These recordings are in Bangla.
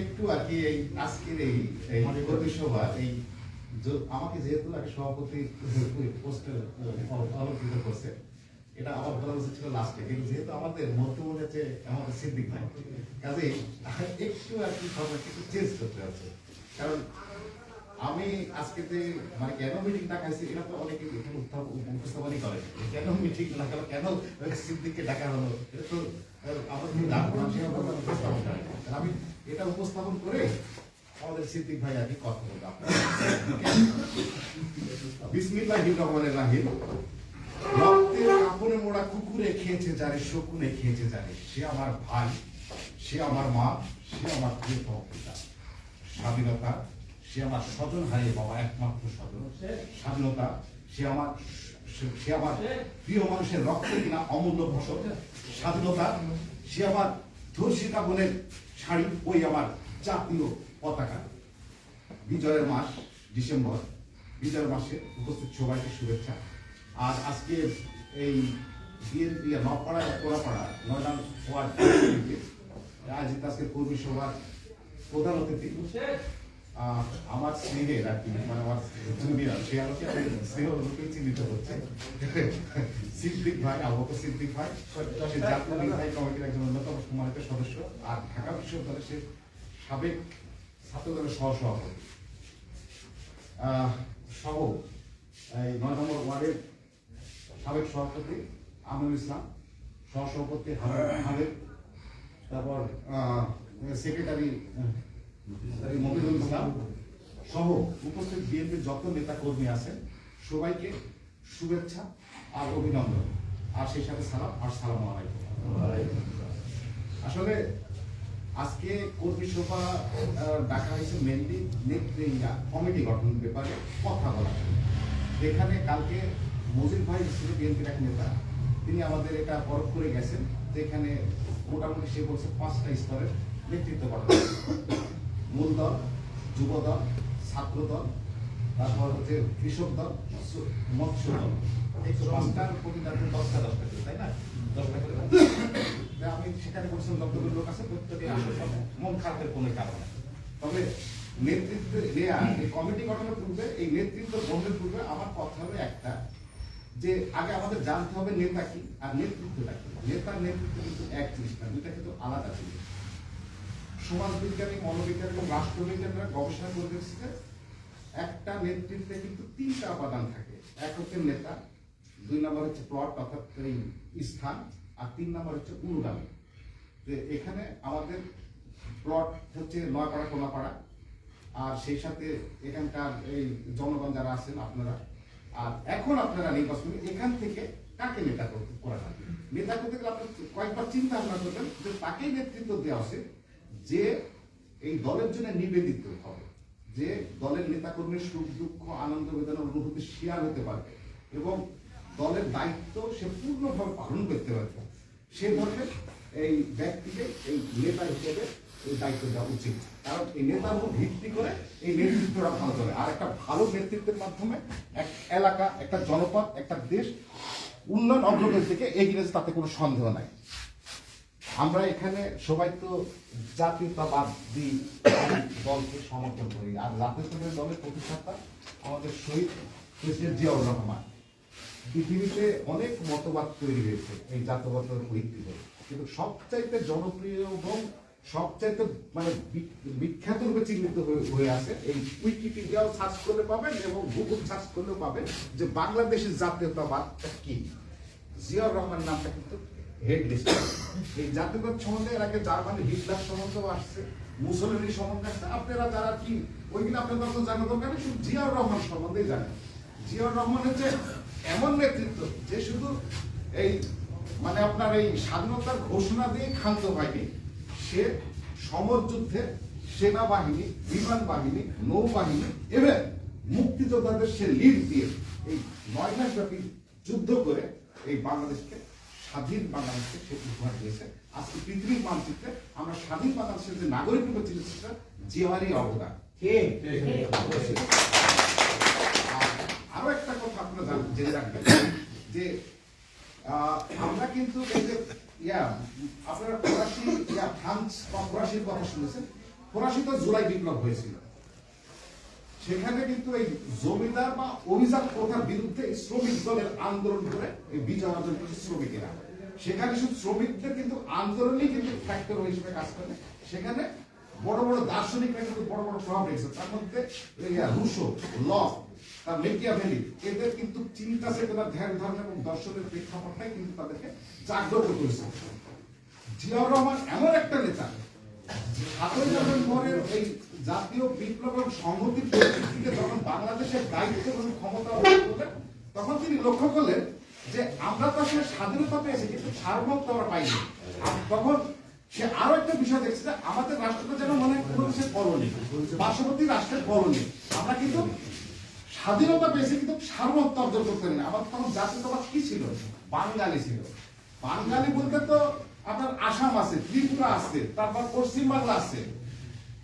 একটু আর কি এই আজকের এই সভা এই আমাকে যেহেতু একটা সভাপতি পোস্টে অলঙ্কৃত করছে এটা আমার বলা উচিত ছিল লাস্টে কিন্তু যেহেতু আমাদের মধ্যমণি হচ্ছে আমাদের সিদ্দিক ভাই কাজে একটু আর কি সরকার একটু চেঞ্জ করতে হচ্ছে। কারণ আমি আজকে যে মানে কেন মিটিং ডাকাইছি এটা তো অনেকে এখানে উপস্থাপনই করে। কেন মিটিং ডাকালো কেন সিদ্দিককে ডাকা হলো? এটা তো আমাদের উপস্থাপন করে। আমি এটা উপস্থাপন করে আমাদের সিদ্দিক ভাই কি কথা বলব বিসমিল্লাহি রহমানির রহিম। রক্তের কাপড়ে মোড়া কুকুরে খেয়েছে যারে, শকুনে খেয়েছে যারে। সে আমার ভাই, সে আমার মা, সে আমার প্রিয়তম পিতা স্বাধীনতা সে আমার স্বজন হারিয়ে বাবা, একমাত্র স্বজন। স্বাধীনতা, সে আমার, সে- আমার প্রিয় মানুষের রক্ত কিনা অমূল্য ফসল। স্বাধীনতা, সে আমার ধর্ষিতা বোনের শাড়ি, ওই আমার জাতীয় পতাকা। বিজয়ের মাস, ডিসেম্বর, বিজয়ের মাসে উপস্থিত সবাইকে শুভেচ্ছা। আর আজকে এই বিএনপি নপাড়া কোড়াপাড়া নয়ডান ওয়ার্ড আজকে কর্মী সভার প্রধান অতিথি। আমার স্নেহের আর কি মানে আমার জুনিয়র সে আমাকে স্নেহ রূপে চিহ্নিত হচ্ছে সিদ্দিক ভাই আবহাওয়া সিদ্দিক ভাই সে জাতীয় নির্বাহী কমিটির একজন অন্যতম সম্মানিত সদস্য, আর ঢাকা বিশ্ববিদ্যালয়ের সে সাবেক ছাত্রদলের সহসভাপতি। সহ, এই নয় নম্বর ওয়ার্ডের সাবেক সভাপতি আমিনুল ইসলাম, সহসভাপতি হামিদ হামিদ, তারপর সেক্রেটারি মমিনুল ইসলাম সহ উপস্থিত বিএনপির যত নেতা কর্মী আছেন, সবাইকে শুভেচ্ছা আর অভিনন্দন। আর সেই সাথে সালাম আর সালাম আসলে আজকে কর্মী সভা হয়েছে মেনলি কমিটি গঠনের ব্যাপারে কথা বলা। এখানে কালকে মজিদ ভাই ছিল বিএনপির এক নেতা। তিনি আমাদের এটা পরখ করে গেছেন যে এখানে মোটামুটি সে বলছে পাঁচটা স্তরের নেতৃত্ব গঠন। মূল দল যুব দল ছাত্র দল তারপর হচ্ছে কৃষক দল মৎস্য দল প্রতি তাদের দশটা দশটা করে তাই না? দশটা করে আমি সেখানে বলছিলাম লোক আছে প্রত্যেকে আসলে মন খারাপের কোনো কারণ। তবে নেতৃত্ব নেয়া এই কমিটি গঠনের পূর্বে এই নেতৃত্ব বন্ধের পূর্বে আমার কথা হবে একটা যে আগে আমাদের জানতে হবে নেতা কি আর নেতৃত্বটা কি। নেতার নেতৃত্ব কিন্তু এক জিনিস না দুইটা কিন্তু আলাদা জিনিস। সমাজবিজ্ঞানী মনোবিজ্ঞান এবং রাষ্ট্রবিজ্ঞানীরা গবেষণা করে দেখছে একটা নেতৃত্বে কিন্তু তিনটা উপাদান থাকে। এক হচ্ছে নেতা, দুই নম্বর হচ্ছে প্লট অর্থাৎ স্থান, আর তিন নম্বর হচ্ছে অনুগামী। যে এখানে আমাদের প্লট হচ্ছে নয়পাড়া কোনাপাড়া আর সেই সাথে এখানকার এই জনগণ যারা আছেন আপনারা। আর এখন আপনারা নির্বাচন এখান থেকে কাকে নেতা করা নেতা করতে গেলে আপনি কয়েকবার চিন্তা ভাবনা করবেন যে তাকেই নেতৃত্ব দেওয়া উচিত। যে এই দলের জন্য নিবেদিত হবে, যে দলের নেতাকর্মীর সুখ, দুঃখ, আনন্দ বেদনার অনুভূতি শেয়ার হতে পারবে এবং দলের দায়িত্ব সে পূর্ণভাবে পালন করতে পারবে। সে ধরনের এই ব্যক্তিকে, এই নেতা হিসেবে এই দায়িত্ব দেওয়া উচিত। কারণ এই নেতার উপর ভিত্তি করে এই নেতৃত্বটা ভালো চলে। আর একটা ভালো নেতৃত্বের মাধ্যমে এক এলাকা, একটা জনপদ, একটা দেশ উন্নয়ন অগ্রগতির দিকে এগিয়ে তাতে কোনো সন্দেহ নাই। আমরা এখানে সবাই তো জাতীয়তাবাদী দলকে সমর্থন করি। আর জাতীয়তাবাদী দলের প্রতিষ্ঠাতা আমাদের শহীদ প্রেসিডেন্ট জিয়াউর রহমান। পৃথিবীতে অনেক মতবাদ তৈরি হয়েছে এই জাতীয়তাবাদের ভিত্তি কিন্তু সবচাইতে জনপ্রিয় এবং সবচাইতে মানে বিখ্যাত রূপে চিহ্নিত হয়ে- হয়ে আছে এই উইকিপিডিয়াও সার্চ করলে পাবেন এবং গুগল সার্চ করলেও পাবেন যে বাংলাদেশের জাতীয়তাবাদটা কি। জিয়াউর রহমান নামটা কিন্তু হেড এই জাতীয়তাবাদ সম্বন্ধে এর আগে জার্মানি হিটলার সম্বন্ধেও আসছে, মুসলিনী সম্বন্ধে আসছে। আপনারা যারা কি, ওইগুলো আপনাদের তো জানা দরকার শুধু জিয়াউর রহমান সম্বন্ধেই জানেন। জিয়াউর রহমান হচ্ছে এমন নেতৃত্ব যে শুধু এই মানে আপনার এই স্বাধীনতার ঘোষণা দিয়ে ক্ষান্ত হয়নি। সে সমর যুদ্ধে সেনাবাহিনী, বিমান বাহিনী, নৌবাহিনী এবং মুক্তিযোদ্ধাদের সে লিড দিয়ে এই নয় মাস ব্যাপী যুদ্ধ করে এই বাংলাদেশকে স্বাধীন বাংলাদেশকে সে উপহার দিয়েছে। আজকে পৃথিবীর মানচিত্রে আমরা স্বাধীন বাংলাদেশের যে নাগরিক রূপে চিনেছি জিয়ারই অবদান। আরও একটা কথা আপনারা জান- রাখবেন যে আমরা কিন্তু এই যে ইয়া আপনারা ফরাসি ইয়া ফ্রান্স বা ফরাসির কথা শুনেছেন। ফরাসিতে জুলাই বিপ্লব হয়েছিল। সেখানে কিন্তু এই জমিদার বা অভিজাত প্রথার বিরুদ্ধে শ্রমিক দলের আন্দোলন করে এই বিজয় অর্জন করেছে শ্রমিকেরা। সেখানে শুধু শ্রমিকদের কিন্তু আন্দোলনই কিন্তু ফ্যাক্টর হিসেবে কাজ করে। সেখানে বড় বড় দার্শনিকরা কিন্তু বড় বড় প্রভাব রেখেছে। তার মধ্যে রুশো ল তার মেকিয়াভেলি এদের কিন্তু চিন্তা চেতনা ধ্যান ধারণা এবং দর্শনের প্রেক্ষাপটটাই কিন্তু তাদেরকে জাগ্রত করেছে। জিয়াউর রহমান এমন একটা নেতা সাতই নভেম্বরের এই জাতীয় বিপ্লব এবং সংহতির পরিস্থিতিতে যখন বাংলাদেশের দায়িত্ব এবং ক্ষমতা তখন তিনি লক্ষ্য করলেন যে আমরা তো আসলে স্বাধীনতা পেয়েছি কিন্তু সার্বভৌমত্ব আমরা পাইনি। তখন সে আরও একটা বিষয় দেখছে যে আমাদের রাষ্ট্রটা যেন মনে কোনো দেশের কলোনি, পার্শ্ববর্তী রাষ্ট্রের কলোনি। আমরা কিন্তু স্বাধীনতা পেয়েছি, কিন্তু সার্বভৌমত্ব অর্জন করতে পারি আমার তখন জাতীয়তাবাদ কি ছিল? বাঙালি ছিল। বাঙালি বলতে তো আপনার আসাম আছে, ত্রিপুরা আছে, তারপর পশ্চিম বাংলা আছে।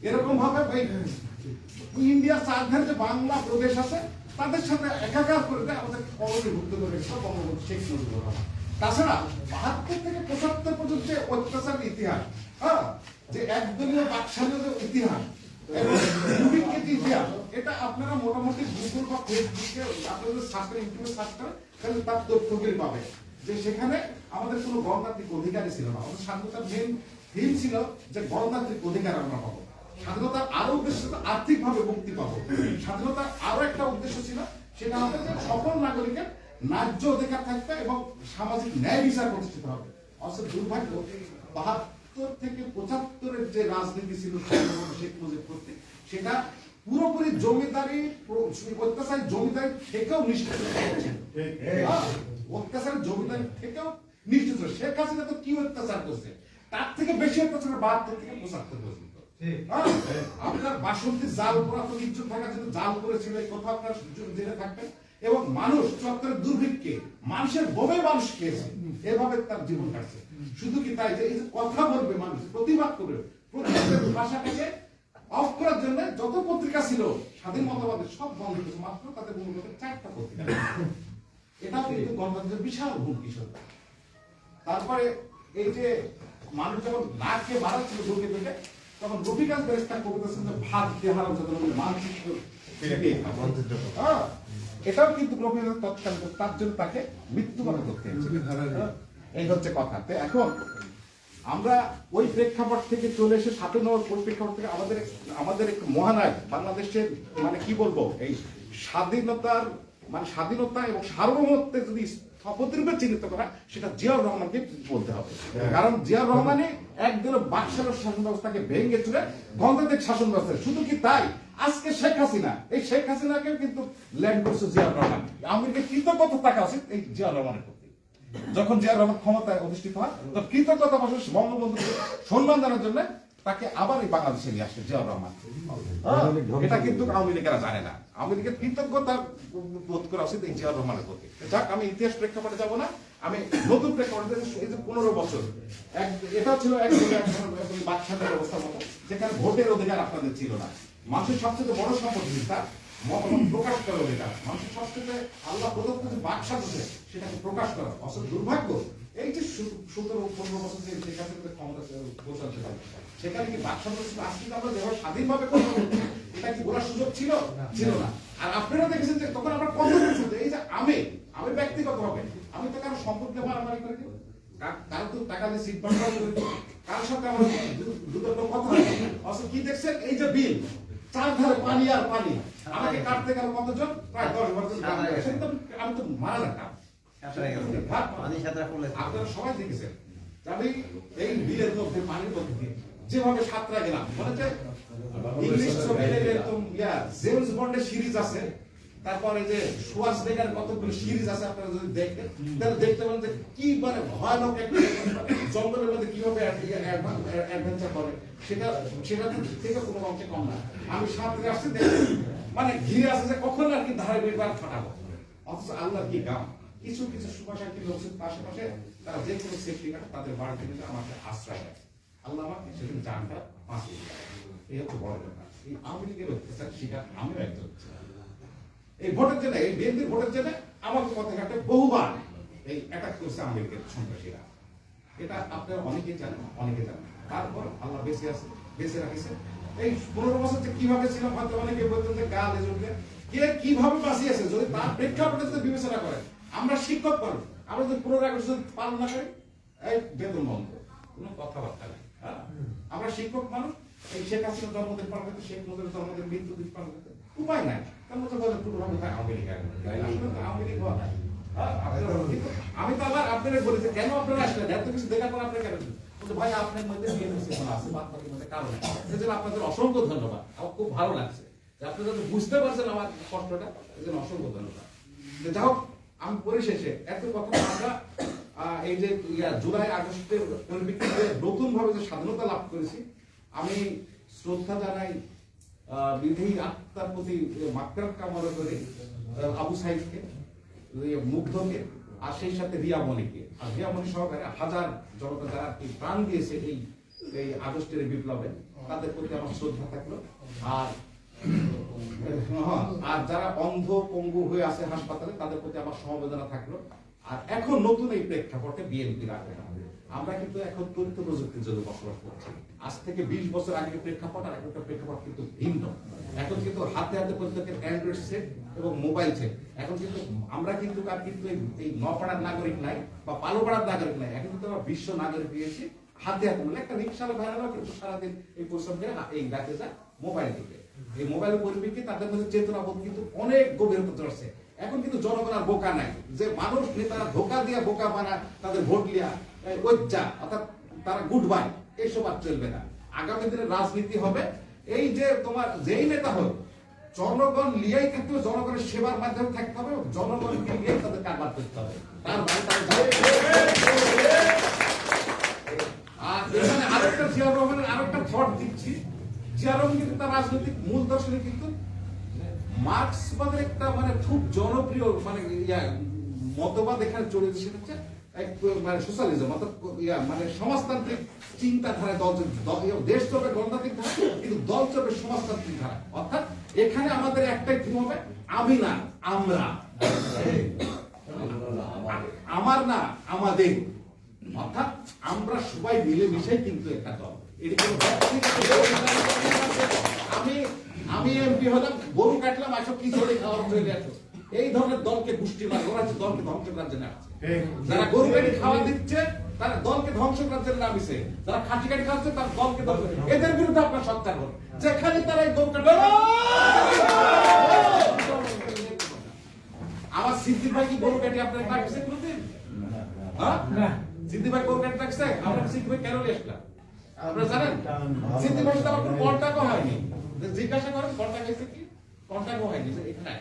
এরকম ভাবে এই ইন্ডিয়ার চারধারে যে বাংলা প্রদেশ আছে তাদের সাথে একাকার করে দেয়, আমাদের কলনীভুক্ত করে রেখেছিল বঙ্গবন্ধু শেখ মুজিবুর তাছাড়া বাহাত্তর থেকে পঁচাত্তর পর্যন্ত যে অত্যাচারের ইতিহাস হ্যাঁ যে একদলীয় বাকশালের ইতিহাস ইতিহাস, এটা আপনারা মোটামুটি গুগল বা ফেসবুকে আপনাদের সার্চ ইউটিউবে সার্চ করেন তাহলে তার তথ্যগুলি পাবে যে সেখানে আমাদের কোনো গণতান্ত্রিক অধিকারই ছিল না। আমাদের স্বাধীনতার মেন থিম ছিল যে গণতান্ত্রিক অধিকার আমরা পাবো। স্বাধীনতার আরও উদ্দেশ্য আর্থিকভাবে মুক্তি পাবো। স্বাধীনতার আরও একটা উদ্দেশ্য ছিল সেটা আমাদের যে সকল নাগরিকের ন্যায্য অধিকার থাকবে এবং সামাজিক ন্যায় বিচার প্রতিষ্ঠিত হবে। অবশ্য দুর্ভাগ্য বাহাত্তর থেকে পঁচাত্তরের যে রাজনীতি ছিল শেখ মুজিব কর্তৃক সেটা পুরোপুরি জমিদারি অত্যাচারী জমিদারি থেকেও হ্যাঁ, অত্যাচার জমিদারি থেকেও নিশ্চিত শেখ হাসিনা তো কি অত্যাচার করছে? তার থেকে বেশি অত্যাচার বাহাত্তর থেকে পঁচাত্তর হ্যাঁ, আপনার বাসন্তী জাল পুরাতন ইজ্জত থাকার জন্য জাল করেছিল এই কথা আপনার জেনে থাকবেন। এবং মানুষ চত্বরের দুর্ভিক্ষে, মানুষের বোমে মানুষ খেয়েছে। এভাবে তার জীবন কাটছে। শুধু কি তাই যে কথা বলবে মানুষ, প্রতিবাদ করবে, প্রতিবাদের ভাষাটাকে অফ করার জন্য যত পত্রিকা ছিল, স্বাধীন মতবাদের সব বন্ধ করেছে, মাত্র তাদের মূলত চারটা পত্রিকা এটাও কিন্তু গণতন্ত্রের বিশাল হুমকি সত্য? তারপরে এই যে মানুষ যখন না খেয়ে মারা ছিল পেটে তখন রফিকাস বেরেস্তার কবিতা শুনতে ভাত দেহারা যত মানসিক ফিরিয়ে খাব। হ্যাঁ, এটাও কিন্তু রফিকাস তৎকালীন তার জন্য তাকে মৃত্যুবরণ করতে। হ্যাঁ, এই হচ্ছে কথা তো এখন আমরা ওই প্রেক্ষাপট থেকে চলে এসে সাতই নভেম্বর প্রেক্ষাপট থেকে আমাদের আমাদের এক মহানায়ক বাংলাদেশের মানে কি বলব এই স্বাধীনতার মানে স্বাধীনতা এবং সার্বভৌমত্বের যদি চিহ্নিত করা সেটা জিয়াউর রহমানকে বলতে হবে। কারণ জিয়াউর রহমানই একদিন বাকশালের শাসন ব্যবস্থাকে ভেঙে চুরে গণতান্ত্রিক শাসন ব্যবস্থা শুধু কি তাই? আজকে শেখ হাসিনা এই শেখ হাসিনাকে কিন্তু ল্যান্ড করছে জিয়াউর রহমান। আমেরিকা কৃতজ্ঞতা থাকা উচিত এই জিয়াউর রহমানের প্রতি। যখন জিয়া রহমান ক্ষমতায় অধিষ্ঠিত হয় তো কৃতজ্ঞতা বসে বঙ্গবন্ধুকে সম্মান জানার জন্য তাকে আবার এই বাংলাদেশে নিয়ে আসছে জিয়া রহমান। হ্যাঁ, এটা কিন্তু আওয়ামী লীগেরা জানে না। আওয়ামী লীগের কৃতজ্ঞতা বোধ করা উচিত এই জিয়া রহমানের প্রতি। যাক আমি ইতিহাস প্রেক্ষাপটে যাব না। আমি নতুন প্রেক্ষাপটে এই যে পনেরো বছর। এক এটা ছিল এক বাচ্চাদের ব্যবস্থার মতো যেখানে ভোটের অধিকার আপনাদের ছিল না। মানুষের সবচেয়ে বড় সম্পদ তার মতামত প্রকাশ করার অধিকার। মানুষের সবচেয়ে আল্লাহ প্রদত্ত যে বাকশাল আছে সেটাকে প্রকাশ করা। অসল দুর্ভাগ্য এই যে সতেরো পনেরো বছর যে ক্ষমতা পৌঁছাচ্ছে সেখানে কি বাকশাল আজকে আমরা যেভাবে স্বাধীনভাবে কথা বলছি এটা কি বলার সুযোগ ছিল? ছিল না। আর আপনারা দেখেছেন যে তখন আমরা কত এই যে আমি আমি ব্যক্তিগত হবে আমি তো কারও সম্পত্তি মারামারি করে দিই কা- কারও তো টাকা দিয়ে সিট বান্ডাল করে কারোর সাথে আমার দুটো কথা অথচ কি দেখছেন? এই যে বিল চার ধারে পানি আর পানি। আমাকে কাটতে গেল কতজন? প্রায় দশ বারো জন আমি তো মারা ফুলে আপনারা সবাই দেখেছেন। আমি এই বিলের মধ্যে পানির মধ্যে যেভাবে সাতরা গেলাম। মনে হচ্ছে ইংলিশ ইয়া জেমস বন্ডের সিরিজ আছে। তারপরে যে সুয়াস বেগার কতগুলো সিরিজ আছে, আপনারা যদি দেখেন, তাহলে দেখতে পাবেন যে কি মানে ভয়ানক জঙ্গলের মধ্যে কীভাবে অ্যাডভেঞ্চার করে। সেটা সেটা থেকে কোনো অংশে কম না। আমি সাঁতরে দেখি মানে ঘিরে আছে যে কখন আর কি ধারে বেরবার ফাটাবো অথচ আল্লাহর কি গাম? কিছু কিছু সুপারশক্তি লোক ছিল পাশাপাশি তারা যে কোনো সেফটি গার্ড তাদের বাড়িতে কিন্তু আমাকে আশ্রয় দেয়। আল্লাহ সেদিন জানটা এই হচ্ছে বড় ব্যাপার। এই আওয়ামী লীগের অত্যাচার সেটা আমিও একজন এই ভোটের জন্য, এই বিএনপির ভোটের জন্য আমাকে পথে ঘাটে বহুবার এই অ্যাটাক করছে সন্ত্রাসীরা। এটা আপনারা অনেকেই জানেন অনেকে জানেন। তারপর আল্লাহ বেঁচে আছে, বেঁচে রাখিছে। এই পনেরো বছর যে কীভাবে ছিলাম হয়তো অনেকে বলতেন যে এজন্য কে কীভাবে বাঁচিয়েছে? যদি তার প্রেক্ষাপটে যদি বিবেচনা করেন, আমরা শিক্ষক মানুষ, আমরা যদি পনেরো আগস্ট যদি পালন না করি, এই বেতন বন্ধ কোনো কথাবার্তা? আমরা শিক্ষক মানুষ এই শেখ হাসিনার জন্মদিন পালন করতে শেখ মুজিবের জন্মদিন মৃত্যু দিন পালন করতে উপায় নাই তার মধ্যে পুরোভাবে হয় আওয়ামী লীগ। আওয়ামী লীগ হওয়া নাই। হ্যাঁ, আপনারা- কিন্তু আমি তো আবার আপনাদের বলেছি কেন আপনারা আসলেন এত কিছু দেখার পর আপনারা কেন? ভাই আপনার মধ্যে বিএনপি আছে বাদ বাকির মধ্যে কারণ। এই আপনাদের অসংখ্য ধন্যবাদ আমার খুব ভালো লাগছে যে আপনারা তো বুঝতে পারছেন আমার কষ্টটা এই জন্য অসংখ্য ধন্যবাদ যাই হোক আমি পরিশেষে এত কথা আমরা এই যে জুলাই পরিপ্রেক্ষিতে নতুন ভাবে যে স্বাধীনতা লাভ করেছি আমি শ্রদ্ধা জানাই বিধি আত্মার প্রতি মাকড়ার কামনা করে আবু সাইদকে মুগ্ধকে আর সেই সাথে রিয়ামণিকে আর রিয়ামণি সহকারে হাজার জনতা যারা প্রাণ দিয়েছে এই এই আগস্টের বিপ্লবে তাদের প্রতি আমার শ্রদ্ধা থাকল। আর হ্যাঁ, আর যারা অন্ধ পঙ্গু হয়ে আছে হাসপাতালে তাদের প্রতি আমার সমবেদনা থাকল। আর এখন নতুন এই প্রেক্ষাপটে বিএনপির আগ্রহ আমরা কিন্তু এখন তথ্য প্রযুক্তির যুগে বসবাস করছি। আজ থেকে বিশ বছর আগে প্রেক্ষাপট আর এখনকার প্রেক্ষাপট কিন্তু ভিন্ন। এখন কিন্তু হাতে হাতে প্রত্যেকের অ্যান্ড্রয়েড সেট এবং মোবাইল সেট এখন কিন্তু আমরা কিন্তু আর কিন্তু এই- নপাড়ার নাগরিক নাই বা পালোপাড়ার নাগরিক নাই। এখন কিন্তু আমরা বিশ্ব নাগরিক হয়েছি। হাতে হাতে মানে একটা রিক্সালা ভাইরাও কিন্তু সারাদিন এই পরিশ্রম করে এই রাখে যা মোবাইল থেকে এই মোবাইলের পরিপ্রেক্ষিতে তাদের মধ্যে চেতনাবোধ কিন্তু অনেক গভীর হতে চলছে এখন কিন্তু জনগণ আর বোকা নাই। যে মানুষ নেতারা ধোকা দিয়া বোকা বানায়, তাদের ভোট লিয়া ঐজ্জা অর্থাৎ তারা গুড বাই, এইসব আর চলবে না। আগামী দিনে রাজনীতি হবে। এই যে তোমার যেই নেতা হোক, জনগণ লিয়াই হবে, জনগণের সেবার মাধ্যমে থাকতে হবে জনগণকে নিয়ে তাদের কারবার করতে হবে। তার মানে এখানে আরেকটা জিয়া রহমানের আরেকটা থট দিচ্ছি। জিয়া রহমান কিন্তু তার রাজনৈতিক মূল দর্শনে কিন্তু মার্ক্সবাদের একটা মানে খুব জনপ্রিয় মানে ইয়া মতবাদ এখানে চলে এসেছে, সেটা হচ্ছে মানে সোশ্যালিজম, অর্থাৎ ইয়া মানে সমাজতান্ত্রিক চিন্তাধারা দল দেশ চলবে গণতান্ত্রিক ধারা, কিন্তু দল চলবে সমাজতান্ত্রিক ধারা। অর্থাৎ এখানে আমাদের একটাই থিম হবে, আমি না, আমরা। আমার না, আমাদের। অর্থাৎ আমরা সবাই মিলে মিশে কিন্তু একটা দল। এটি আমি আমি এমপি হলাম গরু কাটলাম আসো কি চলে খাওয়ার চলে আসো এই ধরনের দলকে গোষ্ঠী মানে ওরা হচ্ছে দলকে ধ্বংস করার জন্য আসছে যারা গরু কাটি খাওয়া দিচ্ছে তারা দলকে ধ্বংস করার জন্য নামিছে যারা খাসি কাটি খাচ্ছে তার দলকে ধ্বংস এদের বিরুদ্ধে আপনার সত্যার যেখানে তারা এই গরু কাটবে আমার সিদ্দিক ভাই কি গরু কাটি আপনার কাটছে কোনদিন? হ্যাঁ? সিদ্দিক ভাই গরু কাটি রাখছে আমরা সিদ্দিক ভাই কেন আসলাম আপনারা জানেন? সিদ্দিক ভাই সাথে আমার কোনো কন্টাক্টও হয়নি। জিজ্ঞাসা করেন কন্টাক্ট হয়েছে কি? কন্টাক্টও হয়নি এখানে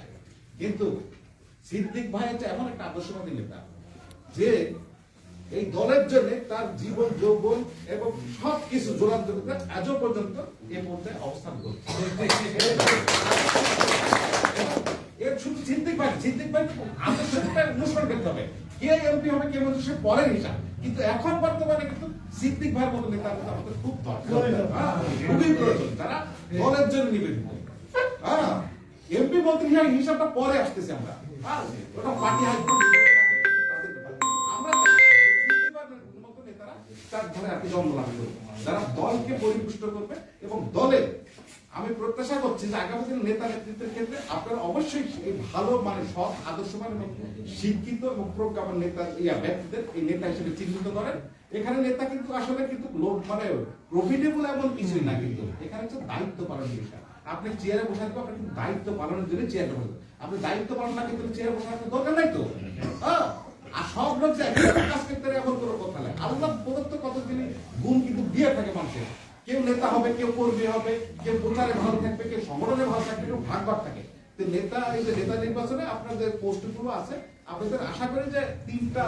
কিন্তু সিদ্দিক ভাই হচ্ছে এমন একটা আদর্শবাদী নেতা, যে এই দলের জন্য তার জীবন, যৌবন এবং সব কিছু জোরান জগতে আজও পর্যন্ত এ পর্যায়ে অবস্থান করছে। এর শুধু সিদ্দিক ভাই সিদ্দিক ভাই আদর্শটা অনুসরণ করতে হবে। কে এমপি হবে কে মন্ত্রী সে পরের হিসাব কিন্তু এখন বর্তমানে কিন্তু সিদ্দিক ভাইয়ের মতো নেতা কিন্তু আমাদের খুব দরকার। হ্যাঁ, খুবই প্রয়োজন। তারা দলের জন্য নিবেদিত হ্যাঁ এমপি মন্ত্রী হিসাবে হিসাবটা পরে আসতেছে আমরা। হ্যাঁ, ওটা পার্টি আমরা তার আর কি জন্ম করবে যারা দলকে পরিপুষ্ট করবে এবং দলের আমি প্রত্যাশা করছি যে আগামী দিনে নেতা নেতৃত্বের ক্ষেত্রে আপনারা অবশ্যই এই ভালো মানে সৎ, আদর্শবান এবং শিক্ষিত এবং প্রজ্ঞাপন নেতা, ইয়া, ব্যক্তিদের এই নেতা হিসেবে চিহ্নিত করেন। এখানে নেতা কিন্তু আসলে কিন্তু লোক মানে প্রফিটেবল এমন কিছুই না কিন্তু। এখানে হচ্ছে দায়িত্ব পালনের বিষয়। আপনি চেয়ারে বসে থাকবেন, আপনি কিন্তু দায়িত্ব পালনের জন্য চেয়ারে বসে। আপনি দায়িত্ব পালন না কিন্তু চেয়ারে বসে থাকার দরকার নাই তো? হ্যাঁ। আর সব লোক যে কাজ করতে এমন কোনো কথা নাই। আল্লাহ প্রদত্ত কতগুলি গুণ কিন্তু দিয়ে থাকে মানুষের। কেউ নেতা হবে, কেউ কর্মী হবে, কেউ প্রচারে ভালো থাকবে, কেউ সংগঠনে ভালো থাকবে, কেউ ভাগ ভাগ থাকে। তো নেতা, এই যে নেতা নির্বাচনে আপনার যে পোস্টগুলো আছে, আপনাদের আশা করি যে তিনটা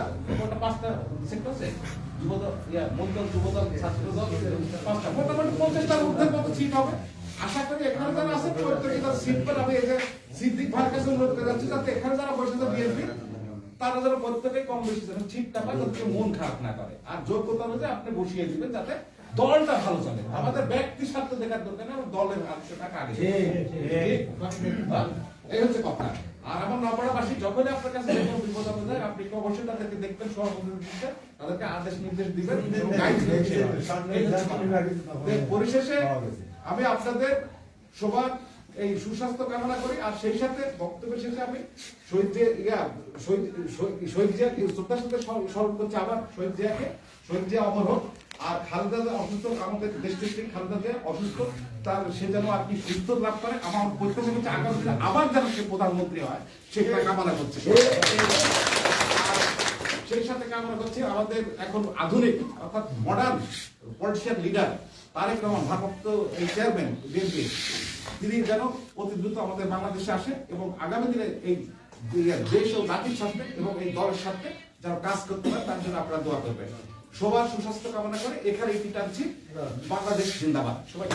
পাঁচটা সেক্টর আছে। এখানে যারা আছে সিদ্দিক এখানে যারা তারা কম বেশি মন খারাপ না করে। আর যোগ্যতা আপনি বসিয়ে দিবেন, যাতে দলটা ভালো চলে। আমাদের ব্যক্তি স্বার্থ দেখার দরকার নেই দলের টাকা আগে? এই হচ্ছে কথা। আর আমার আপনার কাছে কোনো বিপদ আপদ হয় আপনি অবশ্যই তাদেরকে দেখবেন তাদেরকে আদেশ নির্দেশ দিবেন পরিশেষে আমি আপনাদের সবার এই সুস্বাস্থ্য কামনা করি আর সেই সাথে বক্তব্যের শেষে আমি শহীদ জিয়া শহীদ শহীদ- জিয়াকে শ্রদ্ধার সাথে স্মরণ করছি আবার শহীদ জিয়াকে। শহীদ জিয়া অমর হোক। আর খালেদা অসুস্থ, আমাদের দেশ নেত্রী খালেদা অসুস্থ, তার সে যেন কি সুস্থ লাভ করে। আমার প্রত্যাশা হচ্ছে আগামী দিনে আবার যেন সে প্রধানমন্ত্রী হয় সেটা কামনা করছে। সেই সাথে কামনা করছে আমাদের এখন আধুনিক, অর্থাৎ modern politician leader Tarek Rahman, ভারপ্রাপ্ত এই চেয়ারম্যান বিএনপি, তিনি যেন অতি দ্রুত আমাদের বাংলাদেশে আসে এবং আগামী দিনে এই দেশ ও জাতির সাথে এবং এই দলের সাথে যেন কাজ করতে পারে, তার জন্য আপনারা দোয়া করবেন। সবার সুস্বাস্থ্য কামনা করে এখানে এটি টানছি বাংলাদেশ জিন্দাবাদ। সবাই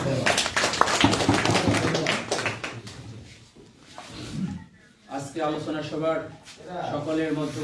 আজকে আলোচনা সবার সকলের মধ্যে